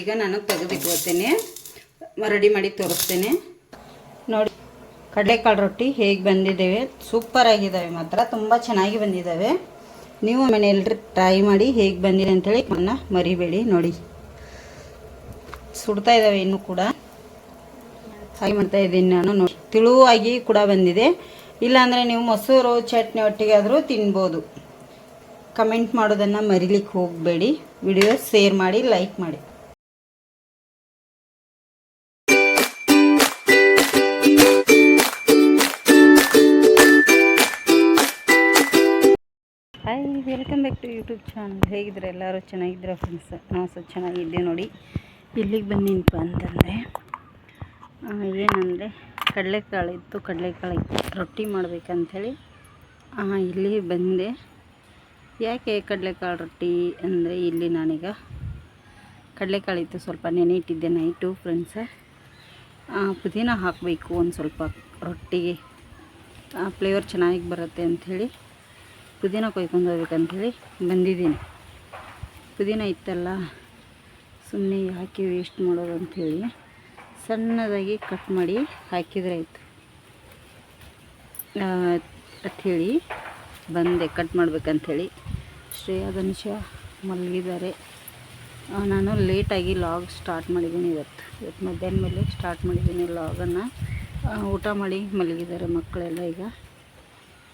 ಈಗ ನಾನು ತೆಗೆದಿಟ್ಕೋತೇನೆ ರೆಡಿ ಮಾಡಿ ತೋರಿಸ್ತೇನೆ. ನೋಡಿ, ಕಡಲೆಕಾಳು ರೊಟ್ಟಿ ಹೇಗೆ ಬಂದಿದ್ದೇವೆ? ಸೂಪರ್ ಆಗಿದ್ದಾವೆ ಮಾತ್ರ, ತುಂಬ ಚೆನ್ನಾಗಿ ಬಂದಿದ್ದಾವೆ. ನೀವು ಮನೆಯಲ್ಲಿ ಟ್ರೈ ಮಾಡಿ ಹೇಗೆ ಬಂದಿದೆ ಅಂತೇಳಿ ನನ್ನ ಮರಿಬೇಡಿ, ನೋಡಿ. ಸುಡ್ತಾ ಇದ್ದಾವೆ ಇನ್ನೂ ಕೂಡ. ಹಾಗೆ ಮಾಡ್ತಾ ಇದ್ದೀನಿ ನಾನು, ನೋಡಿ. ತಿಳುವಾಗಿ ಕೂಡ ಬಂದಿದೆ. ಇಲ್ಲಾಂದರೆ ನೀವು ಮೊಸರು, ಚಟ್ನಿ ಒಟ್ಟಿಗೆ ಆದರೂ ತಿನ್ಬೋದು. ಕಮೆಂಟ್ ಮಾಡೋದನ್ನು ಮರಿಲಿಕ್ಕೆ ಹೋಗಬೇಡಿ. ವಿಡಿಯೋ ಶೇರ್ ಮಾಡಿ, ಲೈಕ್ ಮಾಡಿ. Hi welcome back to YouTube channel ಹೇಗಿದ್ರೆ ಎಲ್ಲರೂ? ಚೆನ್ನಾಗಿದ್ದೀರ ಫ್ರೆಂಡ್ಸ್ ನಾವು ಸಹ ಚೆನ್ನಾಗಿದ್ದೆ ನೋಡಿ. ಇಲ್ಲಿಗೆ ಬಂದಿನಪ್ಪ ಅಂತಂದರೆ ಏನಂದರೆ, ಕಡಲೆಕಾಳು ಇತ್ತು. ಕಡಲೆಕಾಳು ರೊಟ್ಟಿ ಮಾಡಬೇಕಂಥೇಳಿ ಇಲ್ಲಿ ಬಂದೆ. ಯಾಕೆ ಕಡಲೆಕಾಳು ರೊಟ್ಟಿ ಅಂದರೆ ಇಲ್ಲಿ ನಾನೀಗ ಕಡಲೆಕಾಳು ಇತ್ತು. ಸ್ವಲ್ಪ ನೆನೆ ಇಟ್ಟಿದ್ದೆ ನೈಟು ಫ್ರೆಂಡ್ಸ ಪುದೀನ ಹಾಕಬೇಕು ಒಂದು ಸ್ವಲ್ಪ ರೊಟ್ಟಿಗೆ. ಫ್ಲೇವರ್ ಚೆನ್ನಾಗಿ ಬರುತ್ತೆ ಅಂಥೇಳಿ ಪುದೀನ ಕೊಯ್ಕೊಂಡು ಹೋಗ್ಬೇಕಂಥೇಳಿ ಬಂದಿದ್ದೀನಿ. ಪುದೀನ ಇತ್ತಲ್ಲ ಸುಮ್ಮನೆ ಹಾಕಿ ವೇಸ್ಟ್ ಮಾಡೋದು ಅಂಥೇಳಿ ಸಣ್ಣದಾಗಿ ಕಟ್ ಮಾಡಿ ಹಾಕಿದರೆ ಆಯಿತು. ಅಂಥೇಳಿ ಬಂದೆ ಕಟ್ ಮಾಡ್ಬೇಕಂಥೇಳಿ. ಶ್ರೇಯಾ, ಧನುಷ ಮಲಗಿದ್ದಾರೆ. ನಾನು ಲೇಟಾಗಿ ಲಾಗ್ ಸ್ಟಾರ್ಟ್ ಮಾಡಿದ್ದೀನಿ ಇವತ್ತು. ಇವತ್ತು ಮಧ್ಯಾಹ್ನ ಮೇಲೆ ಸ್ಟಾರ್ಟ್ ಮಾಡಿದ್ದೀನಿ ಲಾಗನ್ನು ಊಟ ಮಾಡಿ ಮಲಗಿದ್ದಾರೆ ಮಕ್ಕಳೆಲ್ಲ ಈಗ.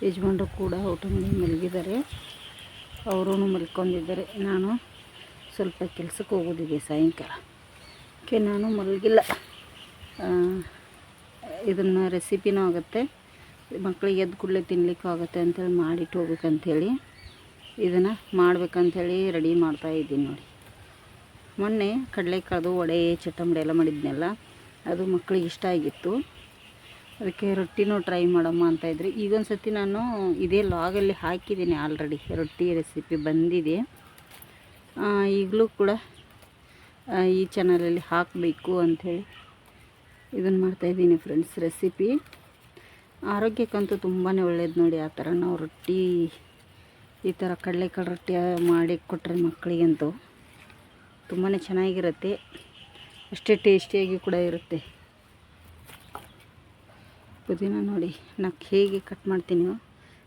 ಯಜಮಾನ್ರು ಕೂಡ ಊಟ ಮಾಡಿ ಮಲಗಿದ್ದಾರೆ. ಅವರೂ ಮಲ್ಕೊಂಡಿದ್ದಾರೆ. ನಾನು ಸ್ವಲ್ಪ ಕೆಲಸಕ್ಕೆ ಹೋಗೋದಿದೆ ಸಾಯಂಕಾಲ. ಓಕೆ, ನಾನು ಮಲಗಿಲ್ಲ. ಇದನ್ನು ರೆಸಿಪಿನೂ ಆಗುತ್ತೆ. ಮಕ್ಕಳಿಗೆ ಎದ್ದು ಕೂಡಲೇ ತಿನ್ನಲಿಕ್ಕೂ ಆಗುತ್ತೆ ಅಂತೇಳಿ ಮಾಡಿಟ್ಟು ಹೋಗ್ಬೇಕಂಥೇಳಿ ಇದನ್ನು ಮಾಡ್ಬೇಕಂಥೇಳಿ ರೆಡಿ ಮಾಡ್ತಾ ಇದ್ದೀನಿ ನೋಡಿ. ಮೊನ್ನೆ ಕಡಲೆಕಾಳು, ವಡೆ ಚಟಂಬಡೆ ಎಲ್ಲ ಮಾಡಿದ್ನಲ್ಲ, ಅದು ಮಕ್ಕಳಿಗೆ ಇಷ್ಟ ಆಗಿತ್ತು. ಅದಕ್ಕೆ ರೊಟ್ಟಿನೂ ಟ್ರೈ ಮಾಡಮ್ಮ ಅಂತ ಇದ್ರಿ. ಈಗೊಂದು ಸತಿ ನಾನು ಇದೇ ಲಾಗಲ್ಲಿ ಹಾಕಿದ್ದೀನಿ ಆಲ್ರೆಡಿ ರೊಟ್ಟಿ ರೆಸಿಪಿ ಬಂದಿದೆ. ಈಗಲೂ ಕೂಡ ಈ ಚಾನಲಲ್ಲಿ ಹಾಕಬೇಕು ಅಂಥೇಳಿ ಇದನ್ನು ಮಾಡ್ತಾಯಿದ್ದೀನಿ ಫ್ರೆಂಡ್ಸ್ ರೆಸಿಪಿ ಆರೋಗ್ಯಕ್ಕಂತೂ ತುಂಬಾ ಒಳ್ಳೇದು ನೋಡಿ ಆ ಥರ ನಾವು ರೊಟ್ಟಿ, ಈ ಥರ ಕಡಲೆಕಾಳು ರೊಟ್ಟಿ ಮಾಡಿ ಕೊಟ್ಟರೆ ಮಕ್ಕಳಿಗಂತೂ ತುಂಬಾ ಚೆನ್ನಾಗಿರುತ್ತೆ. ಅಷ್ಟೇ ಟೇಸ್ಟಿಯಾಗಿ ಕೂಡ ಇರುತ್ತೆ. ಪುದೀನ ನೋಡಿ ನಾನು ಹೇಗೆ ಕಟ್ ಮಾಡ್ತೀನೋ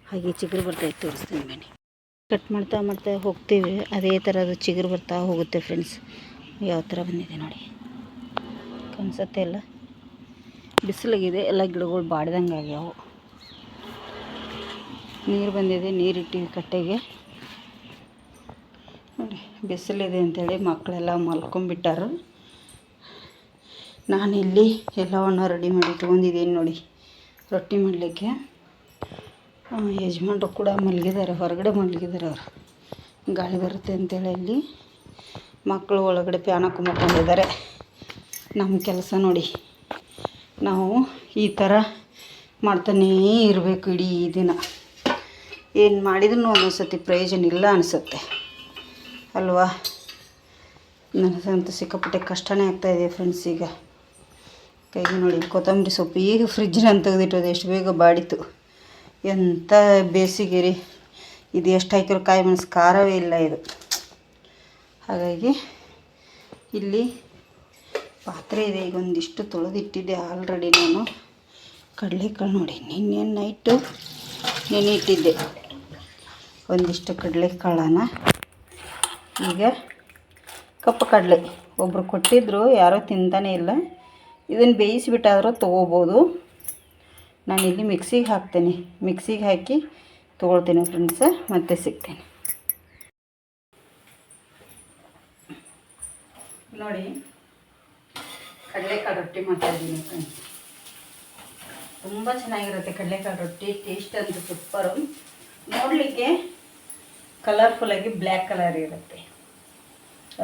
ಹಾಗೆ ಚಿಗುರು ಬರ್ತಾ ಇತ್ತು, ತೋರಿಸ್ತೀನಿ ಬನ್ನಿ ಕಟ್ ಮಾಡ್ತಾ ಮಾಡ್ತಾ ಹೋಗ್ತೀವಿ, ಅದೇ ಥರ ಅದು ಚಿಗುರು ಬರ್ತಾ ಹೋಗುತ್ತೆ ಫ್ರೆಂಡ್ಸ್ ಯಾವ ಥರ ಬಂದಿದೆ ನೋಡಿ. ಕಾಣಿಸುತ್ತೆ ಎಲ್ಲ ಬಿಸಿಲಾಗಿದೆ, ಎಲ್ಲ ಗಿಡಗಳು ಬಾಡ್ದಂಗೆ ಆಗ್ಯಾವು. ನೀರು ಬಂದಿದೆ ನೀರಿಟ್ಟಿವಿ ಕಟ್ಟೆಗೆ. ನೋಡಿ, ಬಿಸಿಲಿದೆ ಅಂತೇಳಿ ಮಕ್ಕಳೆಲ್ಲ ಮಲ್ಕೊಂಡ್ಬಿಟ್ಟಾರು. ನಾನಿಲ್ಲಿ ಎಲ್ಲವನ್ನು ರೆಡಿ ಮಾಡಿ ಇಟ್ಕೊಂಡಿದ್ದೀನಿ ನೋಡಿ. ರೊಟ್ಟಿ ಮಾಡಲಿಕ್ಕೆ. ಯಜಮಾನ್ರು ಕೂಡ ಮಲಗಿದ್ದಾರೆ ಹೊರಗಡೆ ಮಲಗಿದ್ದಾರೆ ಅವರು. ಗಾಳಿ ಬರುತ್ತೆ ಅಂತೇಳಿ ಅಲ್ಲಿ ಮಕ್ಕಳು ಒಳಗಡೆ ಪ್ಯಾನ ಕುಂಬಕೊಂಡಿದ್ದಾರೆ. ನಮ್ಮ ಕೆಲಸ ನೋಡಿ. ನಾವು ಈ ಥರ ಮಾಡ್ತಾನೇ ಇರಬೇಕು ಇಡೀ ದಿನ. ಏನು ಮಾಡಿದ್ರೂ ಒಂದೊಂದು ಸತಿ ಪ್ರಯೋಜನ ಇಲ್ಲ ಅನಿಸುತ್ತೆ. ಅಲ್ವಾ? ನನಗಂತೂ ಸಿಕ್ಕಾಪಟ್ಟೆ ಕಷ್ಟನೇ ಆಗ್ತಾಯಿದೆ ಫ್ರೆಂಡ್ಸ್ ಈಗ. ಕೈಗೆ ನೋಡಿ, ಕೊತ್ತಂಬರಿ ಸೊಪ್ಪು ಈಗ ಫ್ರಿಜ್ಜನ್ನು ತೆಗೆದಿಟ್ಟೋದು ಎಷ್ಟು ಬೇಗ ಬಾಡಿತು ಎಂಥ ಬೇಸಿಗೆ ರೀ ಇದು ಎಷ್ಟು ಹಾಕಿರೋ ಕಾಯಿ ಮೆಣಸು ಖಾರವೇ ಇಲ್ಲ ಇದು. ಹಾಗಾಗಿ ಇಲ್ಲಿ ಪಾತ್ರೆ ಇದೆ, ಈಗ ಒಂದಿಷ್ಟು ತೊಳೆದಿಟ್ಟಿದ್ದೆ ಆಲ್ರೆಡಿ ನಾನು. ಕಡಲೆಕಾಳು ನೋಡಿ, ನಿನ್ನೆ ನೈಟು ನೆನೆ ಇಟ್ಟಿದ್ದೆ ಒಂದಿಷ್ಟು ಕಡಲೆಕಾಳನ್ನು. ಈಗ ಕಪ್ಪು ಕಡಲೆ. ಒಬ್ಬರು ಕೊಟ್ಟಿದ್ದರು ಯಾರೂ ತಿಂತಾನೇ ಇಲ್ಲ. ಇದನ್ನು ಬೇಯಿಸಿಬಿಟ್ಟಾದರೂ ತೊಗೋಬೋದು. ನಾನಿಲ್ಲಿ ಮಿಕ್ಸಿಗೆ ಹಾಕ್ತೇನೆ. ಮಿಕ್ಸಿಗೆ ಹಾಕಿ ತೊಗೊಳ್ತೇನೆ ಫ್ರೆಂಡ್ಸ ಮತ್ತೆ ಸಿಗ್ತೇನೆ. ನೋಡಿ, ಕಡಲೆಕಾಳು ರೊಟ್ಟಿ ಮಾಡ್ತಾಯಿದ್ದೀನಿ ಫ್ರೆಂಡ್ಸ್ ತುಂಬ ಚೆನ್ನಾಗಿರುತ್ತೆ ಕಡಲೆಕಾಳು ರೊಟ್ಟಿ ಟೇಸ್ಟ್ ಅಂತೂ ಸೂಪರು ನೋಡಲಿಕ್ಕೆ ಕಲರ್ಫುಲ್ಲಾಗಿ ಬ್ಲ್ಯಾಕ್ ಕಲರ್ ಇರುತ್ತೆ.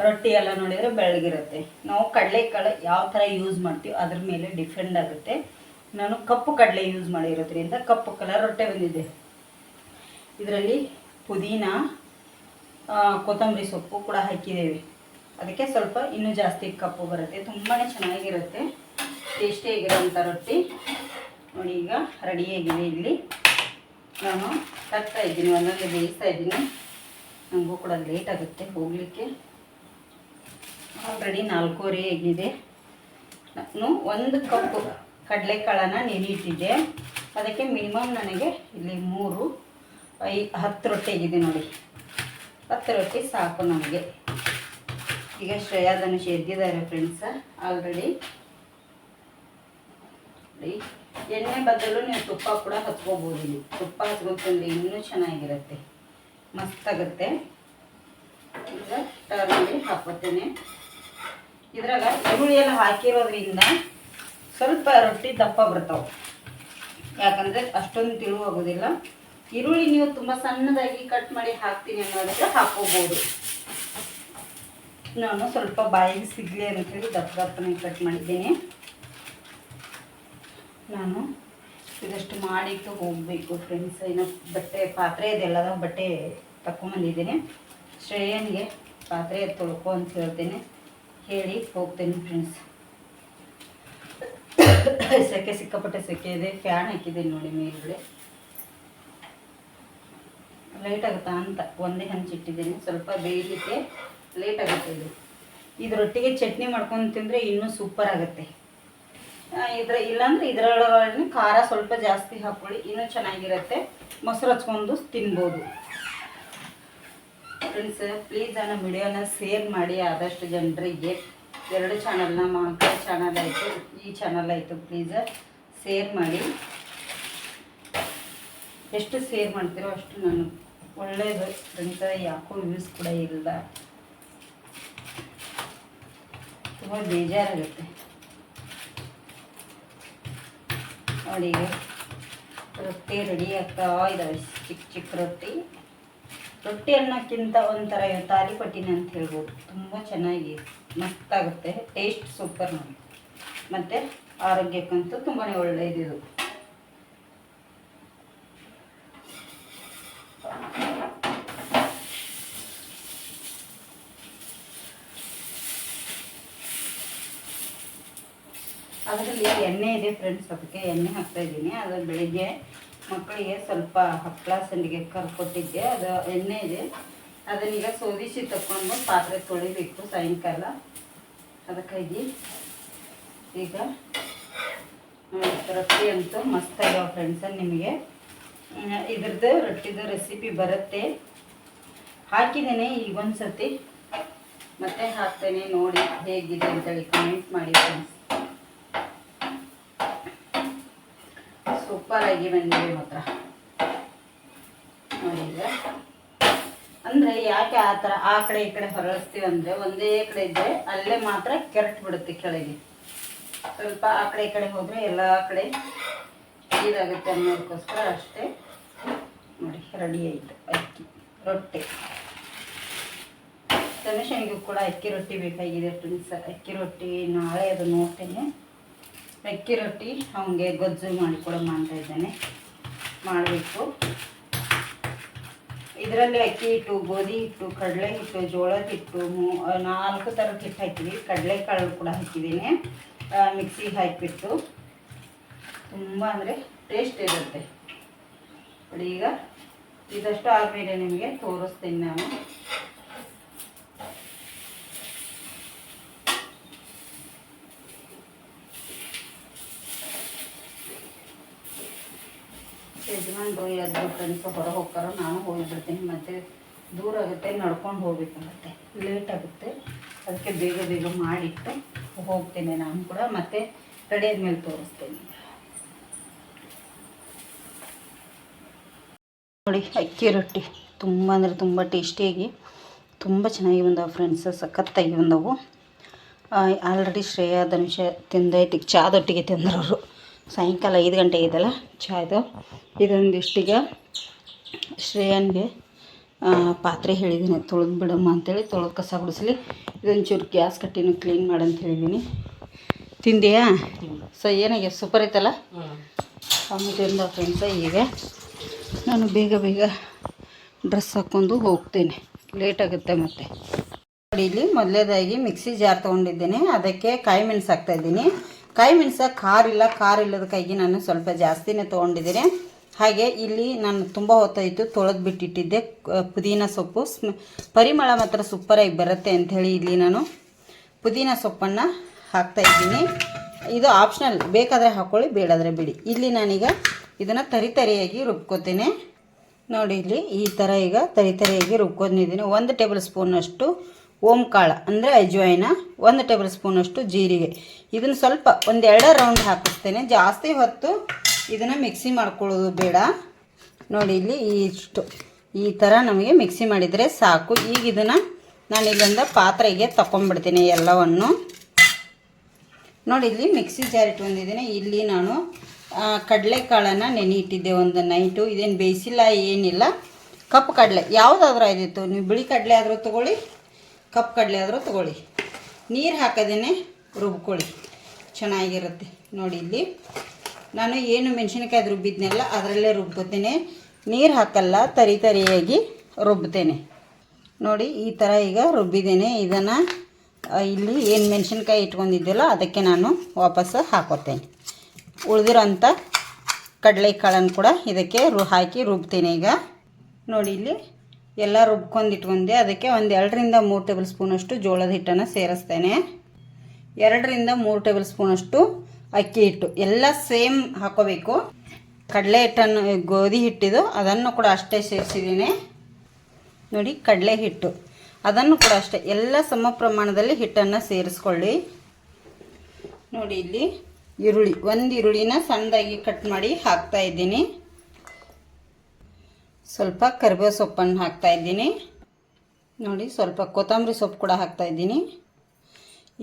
ರೊಟ್ಟಿ ಎಲ್ಲ ನೋಡಿದರೆ ಬೆಳಗಿರುತ್ತೆ ನಾವು ಕಡಲೆಕಾಳು ಯಾವ ಥರ ಯೂಸ್ ಮಾಡ್ತೀವಿ ಅದ್ರ ಮೇಲೆ ಡಿಫೆಂಡ್ ಆಗುತ್ತೆ. ನಾನು ಕಪ್ಪು ಕಡಲೆ ಯೂಸ್ ಮಾಡಿರೋದ್ರಿಂದ ಕಪ್ಪು ಕಲರ್ ರೊಟ್ಟೆ ಬಂದಿದೆ. ಇದರಲ್ಲಿ ಪುದೀನ ಕೊತ್ತಂಬರಿ ಸೊಪ್ಪು ಕೂಡ ಹಾಕಿದ್ದೇವೆ. ಅದಕ್ಕೆ ಸ್ವಲ್ಪ ಇನ್ನೂ ಜಾಸ್ತಿ ಕಪ್ಪು ಬರುತ್ತೆ. ತುಂಬಾ ಚೆನ್ನಾಗಿರುತ್ತೆ. ಟೇಸ್ಟಿಯಾಗಿರೋಂಥ ರೊಟ್ಟಿ. ನೋಡಿ ಈಗ ರೆಡಿಯಾಗಿದೆ ಇಲ್ಲಿ. ನಾನು ತಗ್ತಾ ಇದ್ದೀನಿ, ಒಂದೊಂದು ಬೇಯಿಸ್ತಾ ಇದ್ದೀನಿ. ನನಗೂ ಕೂಡ ಲೇಟ್ ಆಗುತ್ತೆ ಹೋಗಲಿಕ್ಕೆ. ಆಲ್ರೆಡಿ ನಾಲ್ಕೂವರೆ ಆಗಿದೆ ನಾನು ಒಂದು ಕಪ್ ಕಡಲೆಕಾಳನ್ನು ನೆನೆಯಿಟ್ಟಿದ್ದೆ. ಅದಕ್ಕೆ ಮಿನಿಮಮ್ ನನಗೆ ಇಲ್ಲಿ ಮೂರು, ಐ, ಹತ್ತು ರೊಟ್ಟಿ ಆಗಿದೆ ನೋಡಿ. ಹತ್ತು ರೊಟ್ಟಿ ಸಾಕು ನಮಗೆ. ಈಗ ಶ್ರೇಯಾ ಧನುಷ್ ಎದ್ದಿದ್ದಾರೆ ಫ್ರೆಂಡ್ಸ ಆಲ್ರೆಡಿ ಎಣ್ಣೆ ಬದಲು ನೀವು ತುಪ್ಪ ಕೂಡ ಹತ್ಕೋಬೋದು ಇಲ್ಲಿ. ತುಪ್ಪ ಹತ್ಕೊತಂದ್ರೆ ಇನ್ನೂ ಚೆನ್ನಾಗಿರುತ್ತೆ. ಮಸ್ತಾಗುತ್ತೆ. ಈಗ ಟರ್ನಲ್ಲಿ ಹಾಕೋತೇನೆ ಇದ್ರಾಗ ಈರುಳ್ಳಿ ಎಲ್ಲ ಹಾಕಿರೋದ್ರಿಂದ ಸ್ವಲ್ಪ ರೊಟ್ಟಿ ದಪ್ಪ ಬರ್ತಾವೆ. ಯಾಕಂದರೆ ಅಷ್ಟೊಂದು ತಿಳುವಾಗೋದಿಲ್ಲ ಈರುಳ್ಳಿ ನೀವು ತುಂಬ ಸಣ್ಣದಾಗಿ ಕಟ್ ಮಾಡಿ ಹಾಕ್ತೀನಿ ಅನ್ನೋದಕ್ಕೆ ಹಾಕೋಬೋದು. ನಾನು ಸ್ವಲ್ಪ ಬಾಯಿಗೆ ಸಿಗಲಿ ಅಂತೇಳಿ ದಪ್ಪ ದಪ್ಪನೇ ಕಟ್ ಮಾಡಿದ್ದೀನಿ. ನಾನು ಇದಷ್ಟು ಮಾಡಿಟ್ಟು ಹೋಗಬೇಕು ಫ್ರೆಂಡ್ಸ್ ಏನೋ ಬಟ್ಟೆ, ಪಾತ್ರೆ ಇದೆಲ್ಲದ ಬಟ್ಟೆ ತಕೊಂಬಂದಿದ್ದೀನಿ ಶ್ರೇಯನ್ಗೆ ಪಾತ್ರೆ ತೊಳ್ಕೊ ಅಂತ ಹೇಳ್ತೇನೆ. ಹೇಳಿ, ಹೋಗ್ತೇನೆ ಫ್ರೆಂಡ್ಸ್ ಸೆಕೆ ಸಿಕ್ಕಾಪಟ್ಟೆ ಸೆಕೆ ಇದೆ ಫ್ಯಾನ್ ಹಾಕಿದೆ ನೋಡಿ ಮೇಲ್ಗಡೆ. ಲೇಟ್ ಆಗುತ್ತಾ ಅಂತ, ಒಂದೇ ಹಂಚಿಟ್ಟಿದ್ದೀನಿ ಸ್ವಲ್ಪ ಬೇಯಲಿಕ್ಕೆ ಲೇಟ್ ಆಗುತ್ತೆ ಇದು. ಇದರೊಟ್ಟಿಗೆ ಚಟ್ನಿ ಮಾಡ್ಕೊಂಡು ತಿಂದರೆ ಇನ್ನೂ ಸೂಪರ್ ಆಗುತ್ತೆ. ಇದರ, ಇಲ್ಲಾಂದ್ರೆ ಇದರೊಳಗಡೆ ಖಾರ ಸ್ವಲ್ಪ ಜಾಸ್ತಿ ಹಾಕ್ಕೊಳ್ಳಿ, ಇನ್ನೂ ಚೆನ್ನಾಗಿರುತ್ತೆ. ಮೊಸರು ಹಚ್ಕೊಂಡು ತಿನ್ಬೋದು. ಫ್ರೆಂಡ್ಸ್ ಪ್ಲೀಸ್ ನನ್ನ ವಿಡಿಯೋನ ಶೇರ್ ಮಾಡಿ. ಆದಷ್ಟು ಜನರಿಗೆ ಎರಡು ಚಾನಲ್ನ ಮಕ್ಕಳ ಚಾನಲ್ ಆಯಿತು. ಈ ಚಾನಲ್ ಆಯಿತು ಪ್ಲೀಸ್ ಶೇರ್ ಮಾಡಿ. ಎಷ್ಟು ಶೇರ್ ಮಾಡ್ತೀರೋ ಅಷ್ಟು ನಾನು ಒಳ್ಳೆಯದು ಫ್ರೆಂಡ್ಸ್ ಯಾಕೋ ವ್ಯೂಸ್ ಕೂಡ ಇಲ್ಲ. ತುಂಬ ಬೇಜಾರಾಗುತ್ತೆ. ನೋಡಿ, ರೊಟ್ಟಿ ರೆಡಿ ಆಗ್ತಾ ಇದ್ದಾವೆ ಚಿಕ್ಕ ಚಿಕ್ಕ ರೊಟ್ಟಿ. ರೊಟ್ಟಿ ಅನ್ನೋಕ್ಕಿಂತ ಒಂಥರ ತಾಲಿಪಟ್ಟಿನ ಅಂತ ಹೇಳ್ಬೋದು. ತುಂಬ ಚೆನ್ನಾಗಿ ಮಸ್ತಾಗುತ್ತೆ. ಟೇಸ್ಟ್ ಸೂಪರ್ ನೋಡಿ. ಮತ್ತು ಆರೋಗ್ಯಕ್ಕಂತೂ ತುಂಬಾ ಒಳ್ಳೆಯದಿದು ಅದರಲ್ಲಿ ಎಣ್ಣೆ ಇದೆ ಫ್ರೆಂಡ್ಸ್ ಅದಕ್ಕೆ ಎಣ್ಣೆ ಹಾಕ್ತಾ ಇದ್ದೀನಿ. ಅದು ಬೆಳಿಗ್ಗೆ ಮಕ್ಕಳಿಗೆ ಸ್ವಲ್ಪ ಹಪ್ಪಳ ಸಂಡಿಗೆ ಕರ್ಕೊಟ್ಟಿದ್ದೆ, ಅದು ಎಣ್ಣೆ ಇದೆ. ಅದನ್ನೀಗ ಸೋದಿಸಿ ತಕ್ಕೊಂಡು ಪಾತ್ರೆ ತೊಳಿಬೇಕು ಸಾಯಂಕಾಲ. ಅದಕ್ಕಾಗಿ ಈಗ ರೊಟ್ಟಿ ಅಂತೂ ಮಸ್ತ್ ಆಗ್ಯಾವ ಫ್ರೆಂಡ್ಸ ನಿಮಗೆ. ಇದ್ರದ್ದು ರೊಟ್ಟಿದು ರೆಸಿಪಿ ಬರುತ್ತೆ. ಹಾಕಿದ್ದೇನೆ ಈಗ ಒಂದು ಸತಿ ಮತ್ತೆ ಹಾಕ್ತೇನೆ ನೋಡಿ ಹೇಗಿದೆ ಅಂತೇಳಿ ಕಮೆಂಟ್ ಮಾಡಿ ಫ್ರೆಂಡ್ಸ್ ಸೂಪರ್ ಆಗಿ ಬಂದಿದೆ ಮಾತ್ರ. ನೋಡಿ ಈಗ. ಅಂದರೆ ಯಾಕೆ ಆ ಥರ ಆ ಕಡೆ ಈ ಕಡೆ ಹೊರಳಿಸ್ತೀವಿ ಅಂದರೆ ಒಂದೇ ಕಡೆ ಇದ್ದರೆ ಅಲ್ಲೇ ಮಾತ್ರ ಕೆರಟ್ ಬಿಡುತ್ತೆ ಕೆಳಗೆ. ಸ್ವಲ್ಪ ಆ ಕಡೆ ಈ ಕಡೆ ಹೋದರೆ ಎಲ್ಲ ಕಡೆ ಇದಾಗುತ್ತೆ ಅನ್ನೋದಕ್ಕೋಸ್ಕರ ಅಷ್ಟೇ. ನೋಡಿ ರೆಡಿ ಆಯಿತು ಅಕ್ಕಿ, ರೊಟ್ಟಿ. ತನುಷನಿಗೂ ಕೂಡ ಅಕ್ಕಿ ರೊಟ್ಟಿ ಬೇಕಾಗಿದೆ ಫ್ರೆಂಡ್ಸ್ ಅಕ್ಕಿ ರೊಟ್ಟಿ ನಾಳೆ ಅದು ನೋಡ್ತೇನೆ. ಅಕ್ಕಿ ರೊಟ್ಟಿ ಅವನಿಗೆ ಗೊಜ್ಜು ಮಾಡಿ ಅಂತ ಇದ್ದಾನೆ. ಮಾಡಬೇಕು. ಇದರಲ್ಲಿ ಅಕ್ಕಿ ಹಿಟ್ಟು, ಗೋಧಿ ಹಿಟ್ಟು, ಕಡಲೆ ಹಿಟ್ಟು, ಜೋಳದ ಹಿಟ್ಟು, ಮೂ- ನಾಲ್ಕು ಥರದ ಹಿಟ್ಟು ಕಡಲೆ ಕಡಲೆಕಾಳು ಕೂಡ ಹಾಕಿದ್ದೀನಿ. ಮಿಕ್ಸಿಗೆ ಹಾಕಿಬಿಟ್ಟು. ತುಂಬ ಅಂದರೆ ಟೇಸ್ಟ್ ಇರುತ್ತೆ. ಈಗ ಇದಷ್ಟು ಆದಮೇಲೆ ನಿಮಗೆ ತೋರಿಸ್ತೀನಿ ನಾನು. ಯಜಮಾನ್ರು ಎದ್ದು ಫ್ರೆಂಡ್ಸ್ ಹೊರಗೆ ಹೋಗ್ತಾರೋ, ನಾನು ಹೋಗಿಬಿಡ್ತೀನಿ ಮತ್ತು ದೂರ ಆಗುತ್ತೆ, ನಡ್ಕೊಂಡು ಹೋಗ್ಬೇಕಾಗತ್ತೆ. ಲೇಟ್ ಆಗುತ್ತೆ. ಅದಕ್ಕೆ ಬೇಗ ಬೇಗ ಮಾಡಿಟ್ಟು ಹೋಗ್ತೇನೆ ನಾನು ಕೂಡ. ಮತ್ತೆ ರೆಡಿ ಆದ್ಮೇಲೆ ತೋರಿಸ್ತೇನೆ. ನೋಡಿ, ಅಕ್ಕಿ ರೊಟ್ಟಿ ತುಂಬ ಅಂದರೆ ತುಂಬ ಟೇಸ್ಟಿಯಾಗಿ, ತುಂಬ ಚೆನ್ನಾಗಿ ಬಂದವು ಫ್ರೆಂಡ್ಸ್ ಸಖತ್ತಾಗಿ ಬಂದವು. ಆಲ್ರೆಡಿ ಶ್ರೇಯಾ, ಧನುಷ ತಿಂದೈಟಿಗೆ ಚಾದೊಟ್ಟಿಗೆ ತಿಂದ್ರವರು. ಸಾಯಂಕಾಲ ಐದು ಗಂಟೆ ಚಾಯ್ ಚಾಯ್ದು ಇದೊಂದಿಷ್ಟಿಗೆ ಶ್ರೇಯನ್ಗೆ ಪಾತ್ರೆ ಹೇಳಿದ್ದೀನಿ ತೊಳೆದು ಬಿಡಮ್ಮ ಅಂತೇಳಿ ತೊಳೆದು ಕಸ ಗುಡಿಸ್ಲಿ. ಇದೊಂಚೂರು ಗ್ಯಾಸ್ ಕಟ್ಟಿನೂ ಕ್ಲೀನ್ ಮಾಡಂತ ಹೇಳಿದ್ದೀನಿ ತಿಂದಿಯಾ? ಸೊ ಏನಾಗಿದೆ ಸೂಪರ್ ಐತಲ್ಲ? ಆಮೇಲಿಂದ ಫ್ರೆಂಡ್ಸ ಈಗ. ನಾನು ಬೇಗ ಬೇಗ ಡ್ರೆಸ್ ಹಾಕ್ಕೊಂಡು ಹೋಗ್ತೇನೆ. ಲೇಟ್ ಆಗುತ್ತೆ ಮತ್ತೆ. ಇಲ್ಲಿ ಮೊದಲೇದಾಗಿ ಮಿಕ್ಸಿ ಜಾರ್ ತೊಗೊಂಡಿದ್ದೇನೆ. ಅದಕ್ಕೆ ಕಾಯಿ ಮೆಣಸು ಹಾಕ್ತಾ ಕಾಯಿ ಮೆಣಸು ಖಾರ ಇಲ್ಲ, ಖಾರ ಇಲ್ಲದಕ್ಕಾಗಿ ನಾನು ಸ್ವಲ್ಪ ಜಾಸ್ತಿನೇ ತೊಗೊಂಡಿದ್ದೀನಿ. ಹಾಗೆ ಇಲ್ಲಿ ನಾನು ತುಂಬ ಹೊತ್ತಾಯಿತು, ತೊಳೆದು ಬಿಟ್ಟಿಟ್ಟಿದ್ದೆ ಪುದೀನ ಸೊಪ್ಪು. ಪರಿಮಳ ಮಾತ್ರ ಸೂಪರಾಗಿ ಬರುತ್ತೆ ಅಂಥೇಳಿ ಇಲ್ಲಿ ನಾನು ಪುದೀನ ಸೊಪ್ಪನ್ನು ಹಾಕ್ತಾ ಇದ್ದೀನಿ. ಇದು ಆಪ್ಷನಲ್ ಬೇಕಾದರೆ ಹಾಕ್ಕೊಳ್ಳಿ ಬೇಡಾದರೆ ಬಿಡಿ. ಇಲ್ಲಿ ನಾನೀಗ ಇದನ್ನು ತರಿ ತರಿಯಾಗಿ ರುಬ್ಕೋತೇನೆ. ನೋಡಿ ಇಲ್ಲಿ ಈ ಥರ ಈಗ ತರಿತರಿಯಾಗಿ ರುಬ್ಕೊಂಡಿದ್ದೀನಿ. ಒಂದು ಟೇಬಲ್ ಸ್ಪೂನಷ್ಟು ಓಂ ಕಾಳು ಅಂದರೆ ಅಜ್ವಾಯಿನ ಒಂದು ಟೇಬಲ್ ಸ್ಪೂನಷ್ಟು ಜೀರಿಗೆ. ಇದನ್ನು ಸ್ವಲ್ಪ ಒಂದೆರಡು ರೌಂಡ್ ಹಾಕಿಸ್ತೇನೆ. ಜಾಸ್ತಿ ಹೊತ್ತು ಇದನ್ನು ಮಿಕ್ಸಿ ಮಾಡ್ಕೊಳ್ಳೋದು ಬೇಡ. ನೋಡಿ ಇಲ್ಲಿ ಇಷ್ಟು. ಈ ಥರ ನಮಗೆ ಮಿಕ್ಸಿ ಮಾಡಿದರೆ ಸಾಕು. ಈಗ ಇದನ್ನು ನಾನು ಇಲ್ಲಿಂದ ಪಾತ್ರೆಗೆ ತಗೊಂಡ್ಬಿಡ್ತೀನಿ ಎಲ್ಲವನ್ನು. ನೋಡಿ ಇಲ್ಲಿ ಮಿಕ್ಸಿ ಜಾರ್ ಇಟ್ಕೊಂಡಿದ್ದೀನಿ ಇಲ್ಲಿ ನಾನು ಕಡಲೆ ಕಡಲೆಕಾಳನ್ನು ನೆನೆ ಇಟ್ಟಿದ್ದೆ ಒಂದು ನೈಟು ಇದೇನು ಬೇಯಿಸಿಲ್ಲ, ಏನಿಲ್ಲ. ಕಪ್ಪು ಕಡಲೆ. ಯಾವುದಾದ್ರೂ ಆಯ್ದಿತ್ತು ನೀವು ಬಿಳಿ ಕಡಲೆ ಆದರೂ ತೊಗೊಳ್ಳಿ. ಕಪ್ಪು ಕಡಲೆ ಆದರೂ ತೊಗೊಳ್ಳಿ. ನೀರು ಹಾಕದೇನೆ ರುಬ್ಕೊಳ್ಳಿ. ಚೆನ್ನಾಗಿರುತ್ತೆ. ನೋಡಿ ಇಲ್ಲಿ. ನಾನು ಏನು ಮೆಣಸಿನಕಾಯಿ ರುಬ್ಬಿದ್ನೆಲ್ಲ ಅದರಲ್ಲೇ ರುಬ್ಬುತ್ತೇನೆ ನೀರು ಹಾಕಲ್ಲ, ತರಿ ತರಿಯಾಗಿ ರುಬ್ತೇನೆ. ನೋಡಿ, ಈ ಥರ ಈಗ ರುಬ್ಬಿದ್ದೇನೆ. ಇದನ್ನು ಇಲ್ಲಿ ಏನು ಮೆಣಸಿನ್ಕಾಯಿ ಇಟ್ಕೊಂಡಿದ್ದೆಲ್ಲ ಅದಕ್ಕೆ ನಾನು ವಾಪಸ್ಸು ಹಾಕೋತೇನೆ. ಉಳಿದಿರೋಂಥ ಕಡಲೆಕಾಳನ್ನು ಕೂಡ ಇದಕ್ಕೆ ರು, ಹಾಕಿ ರುಬ್ತೇನೆ ಈಗ. ನೋಡಿ ಇಲ್ಲಿ. ಎಲ್ಲ ರುಬ್ಕೊಂಡು ಇಟ್ಕೊಂಡೆ. ಅದಕ್ಕೆ ಒಂದು ಎರಡರಿಂದ ಮೂರು ಟೇಬಲ್ ಸ್ಪೂನಷ್ಟು ಜೋಳದ ಹಿಟ್ಟನ್ನು ಸೇರಿಸ್ತೇನೆ. ಎರಡರಿಂದ ಮೂರು ಟೇಬಲ್ ಸ್ಪೂನಷ್ಟು ಅಕ್ಕಿ ಹಿಟ್ಟು. ಎಲ್ಲ ಸೇಮ್ ಹಾಕೋಬೇಕು. ಕಡಲೆ ಹಿಟ್ಟನ್ನು, ಗೋಧಿ ಹಿಟ್ಟಿದು, ಅದನ್ನು ಕೂಡ ಅಷ್ಟೇ ಸೇರಿಸಿದ್ದೀನಿ. ನೋಡಿ, ಕಡಲೆ ಹಿಟ್ಟು. ಅದನ್ನು ಕೂಡ ಅಷ್ಟೇ. ಎಲ್ಲ ಸಮ ಪ್ರಮಾಣದಲ್ಲಿ ಹಿಟ್ಟನ್ನು ಸೇರಿಸ್ಕೊಳ್ಳಿ. ನೋಡಿ, ಇಲ್ಲಿ ಈರುಳ್ಳಿ, ಒಂದು ಈರುಳ್ಳಿನ ಸಣ್ಣದಾಗಿ ಕಟ್ ಮಾಡಿ ಹಾಕ್ತಾ ಇದ್ದೀನಿ. ಸ್ವಲ್ಪ ಕರಿಬೇವು ಸೊಪ್ಪನ್ನು ಹಾಕ್ತಾ ಇದ್ದೀನಿ. ನೋಡಿ, ಸ್ವಲ್ಪ ಕೊತ್ತಂಬರಿ ಸೊಪ್ಪು ಕೂಡ ಹಾಕ್ತಾ ಇದ್ದೀನಿ.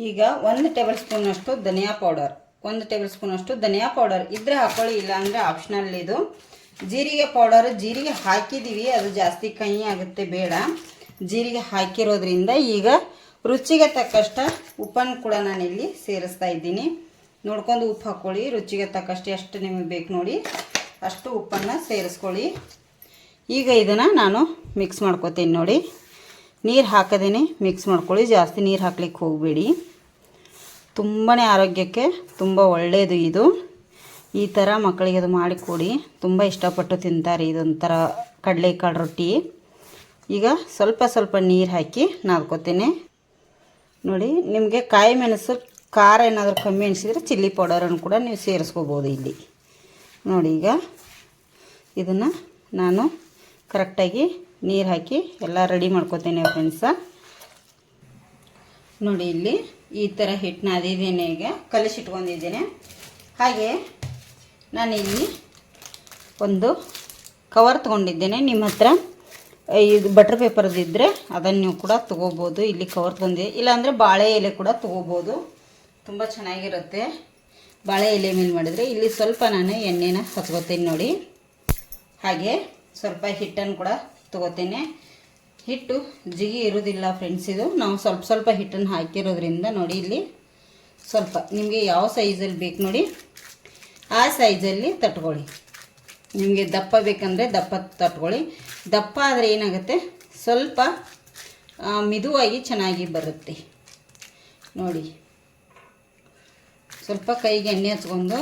ಈಗ ಒಂದು ಟೇಬಲ್ ಸ್ಪೂನಷ್ಟು ಧನಿಯಾ ಪೌಡರ್. ಒಂದು ಟೇಬಲ್ ಸ್ಪೂನಷ್ಟು ಧನಿಯಾ ಪೌಡರ್. ಇದ್ದರೆ ಹಾಕೊಳ್ಳಿ ಇಲ್ಲ ಅಂದರೆ ಆಪ್ಷನಲ್ ಇದು. ಜೀರಿಗೆ ಪೌಡರ್ ಜೀರಿಗೆ ಹಾಕಿದ್ದೀವಿ ಅದು ಜಾಸ್ತಿ ಕಹಿ ಆಗುತ್ತೆ, ಬೇಡ. ಜೀರಿಗೆ ಹಾಕಿರೋದ್ರಿಂದ ಈಗ ರುಚಿಗೆ ತಕ್ಕಷ್ಟ ಉಪ್ಪನ್ನು ಕೂಡ ನಾನಿಲ್ಲಿ ಸೇರಿಸ್ತಾ ಇದ್ದೀನಿ. ನೋಡ್ಕೊಂಡು ಉಪ್ಪು ಹಾಕ್ಕೊಳ್ಳಿ ರುಚಿಗೆ ತಕ್ಕಷ್ಟು ಎಷ್ಟು ನಿಮಗೆ ಬೇಕು ನೋಡಿ. ಅಷ್ಟು ಉಪ್ಪನ್ನು ಸೇರಿಸ್ಕೊಳ್ಳಿ. ಈಗ ಇದನ್ನು ನಾನು ಮಿಕ್ಸ್ ಮಾಡ್ಕೋತೀನಿ ನೋಡಿ. ನೀರು ಹಾಕದೇನೆ ಮಿಕ್ಸ್ ಮಾಡ್ಕೊಳ್ಳಿ. ಜಾಸ್ತಿ ನೀರು ಹಾಕ್ಲಿಕ್ಕೆ ಹೋಗಬೇಡಿ. ತುಂಬಾ ಆರೋಗ್ಯಕ್ಕೆ ತುಂಬ ಒಳ್ಳೆಯದು ಇದು. ಈ ಥರ ಮಕ್ಕಳಿಗೆ ಅದು ಮಾಡಿಕೊಡಿ ತುಂಬ ಇಷ್ಟಪಟ್ಟು ತಿಂತಾರೆ. ಇದೊಂಥರ ಕಡಲೆಕಾಳು ರೊಟ್ಟಿ. ಈಗ ಸ್ವಲ್ಪ ಸ್ವಲ್ಪ ನೀರು ಹಾಕಿ ನಾದ್ಕೋತೀನಿ. ನೋಡಿ, ನಿಮಗೆ ಕಾಯಿ ಮೆಣಸು, ಖಾರ ಏನಾದರೂ ಕಮ್ಮಿ ಅನಿಸಿದರೆ ಚಿಲ್ಲಿ ಪೌಡರನ್ನು ಕೂಡ ನೀವು ಸೇರಿಸ್ಕೋಬೋದು ಇಲ್ಲಿ. ನೋಡಿ ಈಗ ಇದನ್ನು ನಾನು ಕರೆಕ್ಟಾಗಿ ನೀರು ಹಾಕಿ ಎಲ್ಲ ರೆಡಿ ಮಾಡ್ಕೋತೇನೆ ಫ್ರೆಂಡ್ಸ ನೋಡಿ ಇಲ್ಲಿ ಈ ಥರ ಹಿಟ್ಟನ್ನ ಅದಿದ್ದೀನಿ ಈಗ ಕಲಿಸಿಟ್ಕೊಂಡಿದ್ದೇನೆ. ಹಾಗೆ ನಾನು ಇಲ್ಲಿ ಒಂದು ಕವರ್ ತೊಗೊಂಡಿದ್ದೇನೆ ನಿಮ್ಮ ಹತ್ರ. ಇದು ಬಟರ್ ಪೇಪರ್ದಿದ್ದರೆ ಅದನ್ನು ನೀವು ಕೂಡ ತೊಗೋಬೋದು. ಇಲ್ಲಿ ಕವರ್ ತೊಗೊಂಡೆ ಇಲ್ಲಾಂದರೆ ಬಾಳೆ ಎಲೆ ಕೂಡ ತೊಗೋಬೋದು. ತುಂಬ ಚೆನ್ನಾಗಿರುತ್ತೆ. ಬಾಳೆ ಎಲೆ ಮೇಲೆ ಮಾಡಿದರೆ ಇಲ್ಲಿ ಸ್ವಲ್ಪ ನಾನು ಎಣ್ಣೆನ ಹಚ್ಕೋತೀನಿ ನೋಡಿ. ಹಾಗೆ ಸ್ವಲ್ಪ ಹಿಟ್ಟನ್ನು ಕೂಡ ತೊಗೋತೇನೆ. ಹಿಟ್ಟು ಜಿಗಿ ಇರೋದಿಲ್ಲ ಫ್ರೆಂಡ್ಸ್ ಇದು ನಾವು ಸ್ವಲ್ಪ ಸ್ವಲ್ಪ ಹಿಟ್ಟನ್ನು ಹಾಕಿರೋದ್ರಿಂದ ನೋಡಿ ಇಲ್ಲಿ ಸ್ವಲ್ಪ ನಿಮಗೆ ಯಾವ ಸೈಜಲ್ಲಿ ಬೇಕು ನೋಡಿ. ಆ ಸೈಜಲ್ಲಿ ತಟ್ಕೊಳ್ಳಿ. ನಿಮಗೆ ದಪ್ಪ ಬೇಕಂದರೆ ದಪ್ಪ ತಟ್ಕೊಳ್ಳಿ. ದಪ್ಪ ಆದರೆ ಏನಾಗುತ್ತೆ? ಸ್ವಲ್ಪ ಮಿದುವಾಗಿ ಚೆನ್ನಾಗಿ ಬರುತ್ತೆ. ನೋಡಿ. ಸ್ವಲ್ಪ ಕೈಗೆ ಎಣ್ಣೆ ಹಚ್ಕೊಂಡು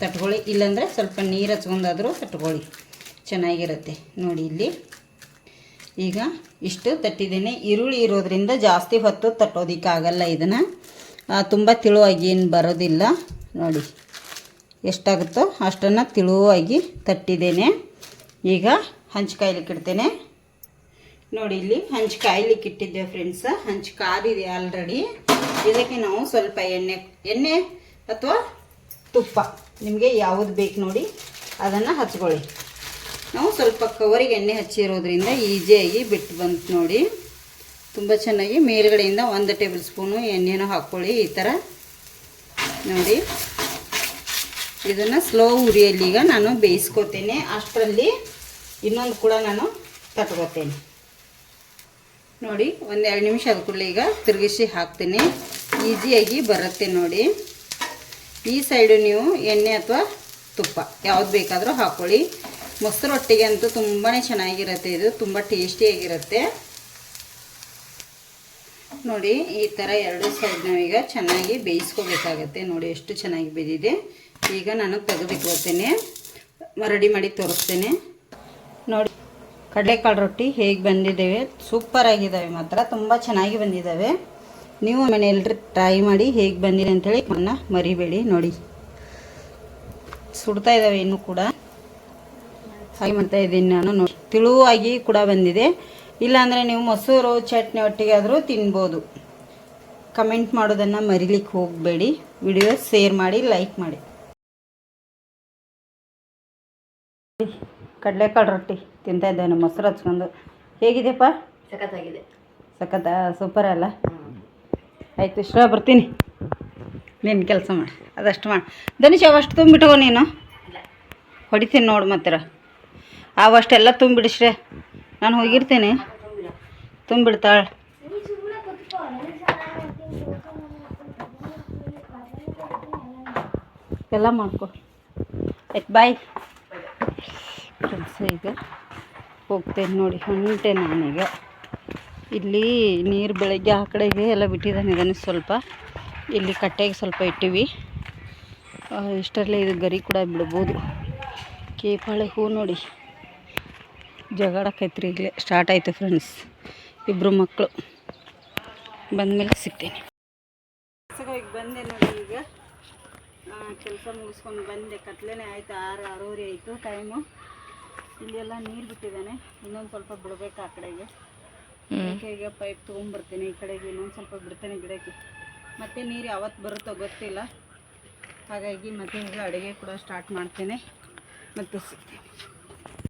ತಟ್ಕೊಳ್ಳಿ. ಇಲ್ಲಾಂದರೆ ಸ್ವಲ್ಪ ನೀರು ಹಚ್ಕೊಂಡಾದರೂ ತಟ್ಕೊಳ್ಳಿ. ಚೆನ್ನಾಗಿರುತ್ತೆ. ನೋಡಿ ಇಲ್ಲಿ. ಈಗ ಇಷ್ಟು ತಟ್ಟಿದ್ದೇನೆ. ಈರುಳ್ಳಿ ಇರೋದ್ರಿಂದ ಜಾಸ್ತಿ ಹೊತ್ತು ತಟ್ಟೋದಕ್ಕಾಗಲ್ಲ ಇದನ್ನು. ತುಂಬ ತಿಳುವಾಗಿ ಏನು ಬರೋದಿಲ್ಲ. ನೋಡಿ ಎಷ್ಟಾಗುತ್ತೋ ಅಷ್ಟನ್ನು ತಿಳುವಾಗಿ ತಟ್ಟಿದ್ದೇನೆ. ಈಗ ಹಂಚು ಕಾಯ್ಲಿಕ್ಕೆ ಇಡ್ತೇನೆ ನೋಡಿ ಇಲ್ಲಿ ಹಂಚು ಕಾಯ್ಲಿಕ್ಕೆ ಇಟ್ಟಿದ್ದೆ ಫ್ರೆಂಡ್ಸ್. ಹಂಚು ಕಾದಿದೆ ಆಲ್ರೆಡಿ. ಇದಕ್ಕೆ ನಾವು ಸ್ವಲ್ಪ ಎಣ್ಣೆ ಎಣ್ಣೆ ಅಥವಾ ತುಪ್ಪ. ನಿಮಗೆ ಯಾವುದು ಬೇಕು ನೋಡಿ. ಅದನ್ನು ಹಚ್ಕೊಳ್ಳಿ. ನಾವು ಸ್ವಲ್ಪ ಕವರಿಗೆ ಎಣ್ಣೆ ಹಚ್ಚಿರೋದ್ರಿಂದ ಈಸಿಯಾಗಿ ಬಿಟ್ಟು ಬಂತು ನೋಡಿ. ತುಂಬ ಚೆನ್ನಾಗಿ ಮೇಲ್ಗಡೆಯಿಂದ ಒಂದು ಟೇಬಲ್ ಸ್ಪೂನು ಎಣ್ಣೆನೂ ಹಾಕ್ಕೊಳ್ಳಿ ಈ ಥರ. ನೋಡಿ. ಇದನ್ನು ಸ್ಲೋ ಉರಿಯಲ್ಲಿ ಈಗ ನಾನು ಬೇಯಿಸ್ಕೋತೇನೆ. ಅಷ್ಟರಲ್ಲಿ ಇನ್ನೊಂದು ಕೂಡ ನಾನು ತಟ್ಕೋತೇನೆ. ನೋಡಿ ಒಂದು ಎರಡು ನಿಮಿಷ ಅದು ಕೂಡಲೇ ಈಗ ತಿರುಗಿಸಿ ಹಾಕ್ತೀನಿ. ಈಜಿಯಾಗಿ ಬರುತ್ತೆ ನೋಡಿ. ಈ ಸೈಡು ನೀವು ಎಣ್ಣೆ ಅಥವಾ ತುಪ್ಪ ಯಾವ್ದು ಬೇಕಾದರೂ ಹಾಕ್ಕೊಳ್ಳಿ. ಮೊಸರು ರೊಟ್ಟಿಗೆ ಅಂತೂ ತುಂಬಾ ಚೆನ್ನಾಗಿರುತ್ತೆ. ಇದು ತುಂಬ ಟೇಸ್ಟಿಯಾಗಿರುತ್ತೆ. ನೋಡಿ, ಈ ಥರ ಎರಡು ಸೈಡ್ ನಾವೀಗ ಚೆನ್ನಾಗಿ ಬೇಯಿಸ್ಕೋಬೇಕಾಗತ್ತೆ. ನೋಡಿ, ಎಷ್ಟು ಚೆನ್ನಾಗಿ ಬೆಂದಿದೆ. ಈಗ ನಾನು ತೆಗೆದುಕೊಳ್ತೇನೆ. ರೆಡಿ ಮಾಡಿ ತೋರಿಸ್ತೇನೆ. ನೋಡಿ, ಕಡಲೆಕಾಳು ರೊಟ್ಟಿ ಹೇಗೆ ಬಂದಿದ್ದೇವೆ? ಸೂಪರಾಗಿದ್ದಾವೆ ಮಾತ್ರ. ತುಂಬ ಚೆನ್ನಾಗಿ ಬಂದಿದ್ದಾವೆ. ನೀವು ಮನೆಯಲ್ಲಿ ಟ್ರೈ ಮಾಡಿ ಹೇಗೆ ಬಂದಿದೆ ಅಂಥೇಳಿ ಮನ್ನ ಮರಿಬೇಡಿ. ನೋಡಿ, ಸುಡ್ತಾ ಇದ್ದಾವೆ ಇನ್ನೂ ಕೂಡ. ಹಾಗೆ ಮಾಡ್ತಾ ಇದ್ದೀನಿ ನಾನು ನೋಡಿ. ತಿಳುವಾಗಿ ಕೂಡ ಬಂದಿದೆ. ಇಲ್ಲಾಂದರೆ ನೀವು ಮೊಸರು ಚಟ್ನಿ ಒಟ್ಟಿಗೆ ಆದರೂ ತಿನ್ಬೋದು. ಕಮೆಂಟ್ ಮಾಡೋದನ್ನು ಮರಿಲಿಕ್ಕೆ ಹೋಗಬೇಡಿ. ವಿಡಿಯೋ ಶೇರ್ ಮಾಡಿ ಲೈಕ್ ಮಾಡಿ. ಕಡಲೆಕಾಳು ರೊಟ್ಟಿ ತಿಂತಾ ಇದ್ದೇನೆ ಮೊಸರು ಹಚ್ಕೊಂಡು. ಹೇಗಿದೆಯಪ್ಪ? ಸಖತ್ತಾಗಿದೆ. ಸಖತ್ತ ಸೂಪರ್ ಅಲ್ಲ? ಆಯಿತು ಇಷ್ಟ ಬರ್ತೀನಿ. ನೀನು ಕೆಲಸ ಮಾಡಿ. ಅದಷ್ಟು ಮಾಡಿ. ಧನುಷ್ ಅವಷ್ಟು ತುಂಬಿಟ್ಕೋ ನೀನು. ಹೊಡಿತೀನಿ ನೋಡು ಮತ್ತಿರ. ಅವಷ್ಟೆಲ್ಲ ತುಂಬಿಡಿಸ್ರೆ. ನಾನು ಹೋಗಿರ್ತೀನಿ. ತುಂಬಿಡ್ತಾಳೆ. ಎಲ್ಲ ಮಾಡ್ಕೊ. ಆಯ್ತು ಬಾಯ್ ಕೆಲಸ ಈಗ ಹೋಗ್ತೇನೆ ನೋಡಿ, ಹೊಂಟೆ ನಾನೀಗ. ಇಲ್ಲಿ ನೀರು ಬೆಳಗ್ಗೆ ಆ ಕಡೆಗೆ ಎಲ್ಲ ಬಿಟ್ಟಿದ್ದಾನೆ ಇದನ್ನು ಸ್ವಲ್ಪ. ಇಲ್ಲಿ ಕಟ್ಟೆಗೆ ಸ್ವಲ್ಪ ಇಟ್ಟಿವಿ. ಇಷ್ಟರಲ್ಲೇ ಇದು ಗರಿ ಕೂಡ ಬಿಡ್ಬೋದು. ಕೇಪಾಳೆ ಹೂ ನೋಡಿ. ಜಗಾಡಕ್ಕೈತ್ರಿ ಈಗಲೇ ಸ್ಟಾರ್ಟ್ ಆಯಿತು ಫ್ರೆಂಡ್ಸ್ ಇಬ್ಬರು ಮಕ್ಕಳು ಬಂದಮೇಲೆ ಸಿಗ್ತೀನಿ. ಈಗ ಬಂದೆ ನೋಡಿ ಈಗ. ಕೆಲಸ ಮುಗಿಸ್ಕೊಂಡು ಬಂದೆ. ಕತ್ಲೆನೇ ಆಯಿತು ಆರು ಆರೂವರೆ ಆಯಿತು ಟೈಮು ಇಲ್ಲೆಲ್ಲ ನೀರು ಬಿಟ್ಟಿದ್ದಾನೆ. ಇನ್ನೊಂದು ಸ್ವಲ್ಪ ಬಿಡಬೇಕು ಆ ಕಡೆಗೆ. ಈಗ ಪೈಪ್ ತೊಗೊಂಡ್ಬರ್ತೀನಿ. ಈ ಕಡೆಗೆ ಇನ್ನೊಂದು ಸ್ವಲ್ಪ ಬಿಡ್ತೇನೆ ಗಿಡಕ್ಕೆ. ಮತ್ತೆ ನೀರು ಯಾವತ್ತು ಬರುತ್ತೋ ಗೊತ್ತಿಲ್ಲ. ಹಾಗಾಗಿ ಮತ್ತೆ ಈಗ ಅಡುಗೆ ಕೂಡ ಸ್ಟಾರ್ಟ್ ಮಾಡ್ತೇನೆ. ಮತ್ತೆ ಸಿಗ್ತೀನಿ.